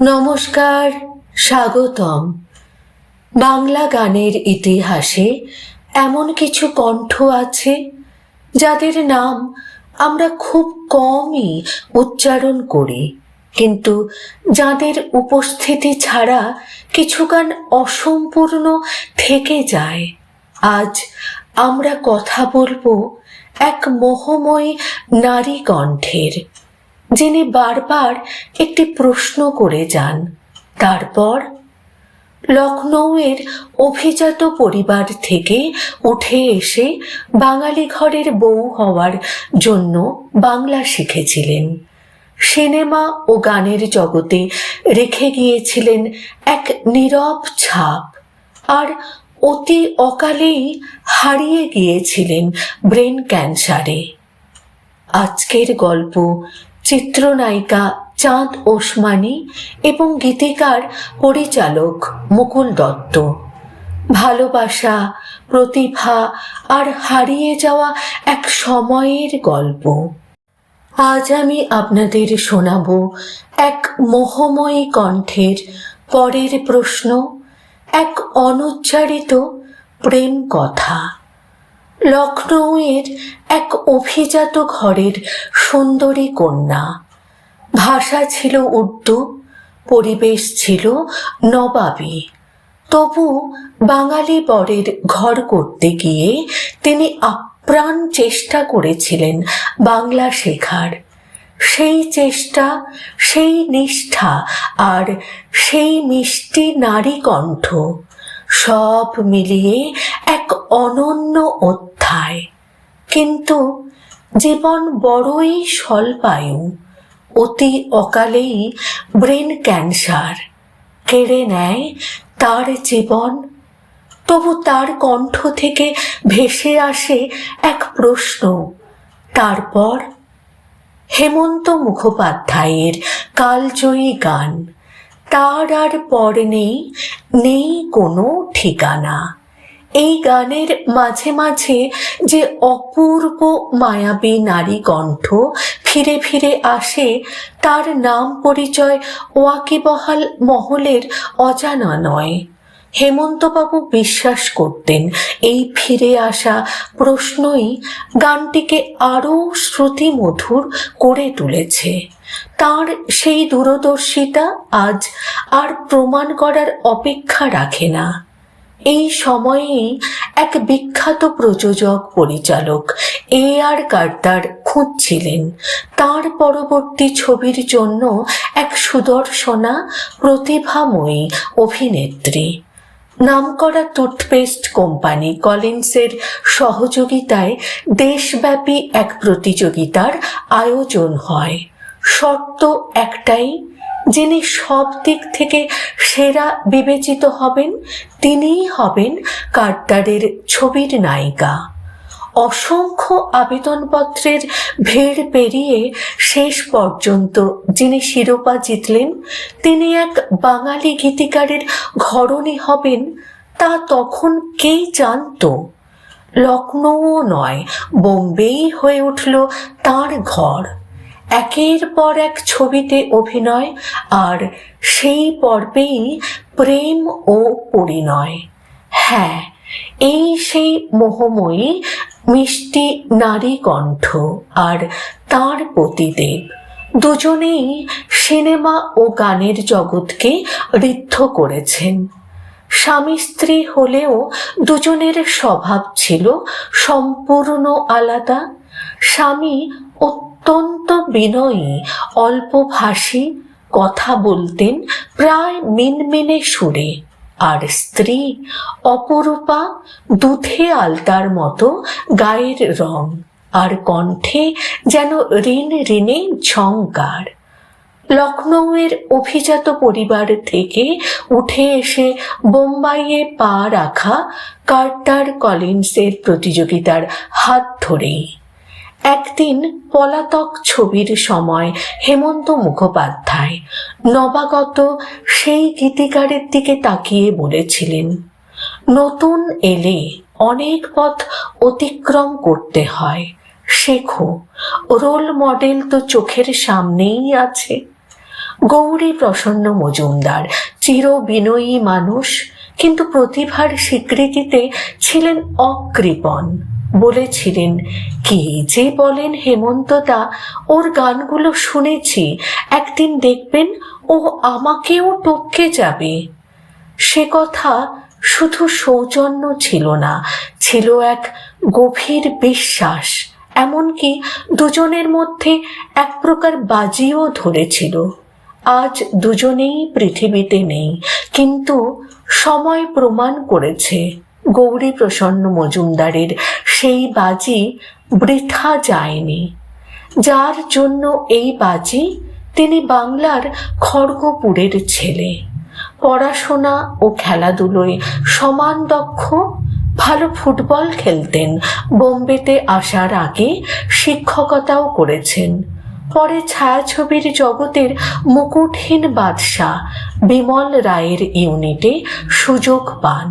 নমস্কার, স্বাগতম। বাংলা গানের ইতিহাসে এমন কিছু কণ্ঠ আছে, যাদের নাম আমরা খুব কমই উচ্চারণ করি, কিন্তু যাদের উপস্থিতি ছাড়া কিছু গান অসম্পূর্ণ থেকে যায়। আজ আমরা কথা বলব এক মোহময়ী নারী কণ্ঠের। যিনি বারবার একটি প্রশ্ন করে যান। তারপর লখনৌয়ের অভিজাত পরিবার থেকে উঠে এসে বাঙালি ঘরের বউ হওয়ার জন্য বাংলা শিখেছিলেন। সিনেমা ও গানের জগতে রেখে গিয়েছিলেন এক নীরব ছাপ। আর অতি অকালেই হারিয়ে গিয়েছিলেন ব্রেন ক্যান্সারে। আজকের গল্প চিত্রনায়িকা চাঁদ ওসমানী এবং গীতিকার, পরিচালক মুকুল দত্ত। ভালোবাসা, প্রতিভা আর হারিয়ে যাওয়া এক সময়ের গল্প। আজ আমি আপনাদের শোনাব এক মোহময়ী কণ্ঠের পরের প্রশ্ন, এক অনুচ্চারিত প্রেম কথা। লখনৌয়ের এক অভিজাত ঘরের সুন্দরী কন্যা। ভাষা ছিল উর্দু, পরিবেশ ছিল নবাবী। তবু বাঙালি বরের ঘর করতে গিয়ে তিনি আপ্রাণ চেষ্টা করেছিলেন বাংলা শেখার। সেই চেষ্টা, সেই নিষ্ঠা আর সেই মিষ্টি নারী কণ্ঠ সব মিলিয়ে এক অনন্য অধ্যায় কিন্তু জীবন বড়ই স্বল্পায়ু, অতি অকালেই ব্রেন ক্যান্সার। কেড়ে নেয় তার জীবন, তবু তার কণ্ঠ থেকে ভেসে আসে এক প্রশ্ন, তারপর হেমন্ত মুখোপাধ্যায়ের কালজয়ী গান। তার আর পর নেই নেই কোনো ঠিকানা। এই গানের মাঝে মাঝে যে অপূর্ব মায়াবী নারী কণ্ঠ ফিরে ফিরে আসে, তার নাম পরিচয় ওয়াকিবহাল মহলের অজানা নয়। হেমন্তবাবু বিশ্বাস করতেন এই ফিরে আসা প্রশ্নই গানটিকে আরও শ্রুতিমধুর করে তুলেছে। তার সেই দূরদর্শিতা আজ আর প্রমাণ করার অপেক্ষা রাখে না। এই সময়েই এক বিখ্যাত প্রযোজক, পরিচালক, এ আর কার্তার খুঁজছিলেন। তার পরবর্তী ছবির জন্য এক সুদর্শনা, প্রতিভাময়ী অভিনেত্রী। নামকরা টুথপেস্ট কোম্পানি কলিন্সের সহযোগিতায় দেশব্যাপী এক প্রতিযোগিতার আয়োজন হয়। শর্ত একটাই যিনি সব দিক থেকে সেরা বিবেচিত হবেন, তিনিই হবেন কার্টারের ছবির নায়িকা। অসংখ্য আবেদনপত্রের ভিড় পেরিয়ে শেষ পর্যন্ত যিনি শিরোপা জিতলেন, তিনি এক বাঙালি গীতিকারের ঘরণী হবেন, তা তখন কেই জানত? লখনৌও নয়, বোম্বেই হয়ে উঠল তার ঘর। একের পর এক ছবিতে অভিনয় আর সেই পর্বেই প্রেম ও পরিণয়। হ্যাঁ এই সেই মোহময়ী মিষ্টি নারী কণ্ঠ আর তার পতিদেব। দুজনেই সিনেমা ও গানের জগৎকে ঋদ্ধ করেছেন। স্বামী স্ত্রী হলেও দুজনের স্বভাব ছিল সম্পূর্ণ আলাদা। স্বামী অত্যন্ত বিনয়ী অল্পভাষী কথা বলতেন প্রায় মিনমিনে সুরে। আর স্ত্রী অপরূপা দুধে আলতার মতো গায়ের রং, আর কণ্ঠে যেন ঋণ ঋণে ঝঙ্কার। লখনৌয়ের অভিজাত পরিবার থেকে উঠে এসে বোম্বাইয়ে পা রাখা কার্টার কলিন্সের প্রতিযোগিতার হাত ধরেই একদিন পলাতক ছবির সময় হেমন্ত মুখোপাধ্যায় নবাগত সেই গীতিকারের দিকে তাকিয়ে বলেছিলেন, নতুন এলে অনেক পথ অতিক্রম করতে হয়। শেখো, রোল মডেল তো চোখের সামনেই আছে। গৌরী প্রসন্ন মজুমদার চির বিনয়ী মানুষ, কিন্তু প্রতিভার স্বীকৃতিতে ছিলেন অকৃপণ। বলেছিলেন, কি যে বলেন হেমন্তদা ওর গানগুলো শুনেছি, একদিন দেখবেন ও আমাকেও টপকে যাবে। সে কথা শুধু সৌজন্য ছিল না, ছিল এক গভীর বিশ্বাস, এমনকি দুজনের মধ্যে এক প্রকার বাজিও ধরেছিল। আজ দুজনেই পৃথিবীতে নেই, কিন্তু সময় প্রমাণ করেছে। গৌরী প্রসন্ন মজুমদারের সেই বাজি বৃথা যায়নি। যার জন্য এই বাজি তিনি বাংলার খড়গপুরের ছেলে। পড়াশোনা ও খেলাধুলোয় সমান দক্ষ, ভালো ফুটবল খেলতেন। বোম্বেতে আসার আগে শিক্ষকতাও করেছেন। পরে ছায়াছবির জগতের মুকুটহীন বাদশাহ বিমল রায়ের ইউনিটে সুযোগ পান।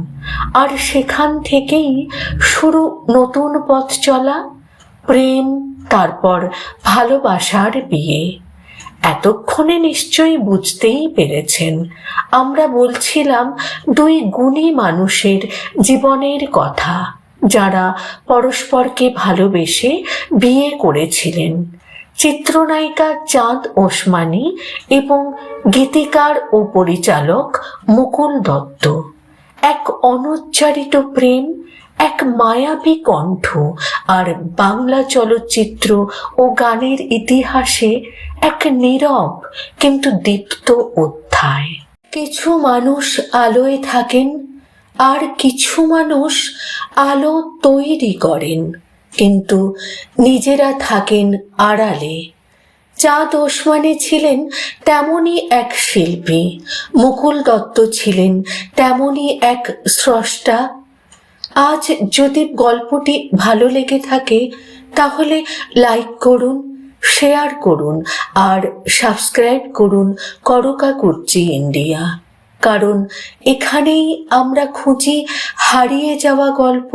আর সেখান থেকেই শুরু নতুন পথ চলা, প্রেম, তারপর ভালোবাসার বিয়ে। এতক্ষণে নিশ্চয়ই বুঝতেই পেরেছেন। আমরা বলছিলাম দুই গুণী মানুষের জীবনের কথা, যারা পরস্পরকে ভালোবেসে বিয়ে করেছিলেন। চিত্রনায়িকা চাঁদ ওসমানী এবং গীতিকার ও পরিচালক মুকুল দত্ত। এক অনুচ্চারিত প্রেম, এক মায়াবী কণ্ঠ, আর বাংলা চলচ্চিত্র ও গানের ইতিহাসে এক নীরব কিন্তু দীপ্ত অধ্যায়। কিছু মানুষ আলোয় থাকেন, আর কিছু মানুষ আলো তৈরি করেন, কিন্তু নিজেরা থাকেন আড়ালে। চাঁদ ওসমানী ছিলেন তেমনই এক শিল্পী। মুকুল দত্ত ছিলেন তেমনই এক স্রষ্টা। আজ যদি গল্পটি ভালো লেগে থাকে, তাহলে লাইক করুন শেয়ার করুন, আর সাবস্ক্রাইব করুন করকা কুর্চি ইন্ডিয়া। কারণ এখানেই আমরা খুঁজি হারিয়ে যাওয়া গল্প,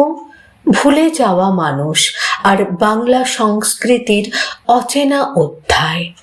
ভুলে যাওয়া মানুষ, আর বাংলা সংস্কৃতির অচেনা অধ্যায়। Bye.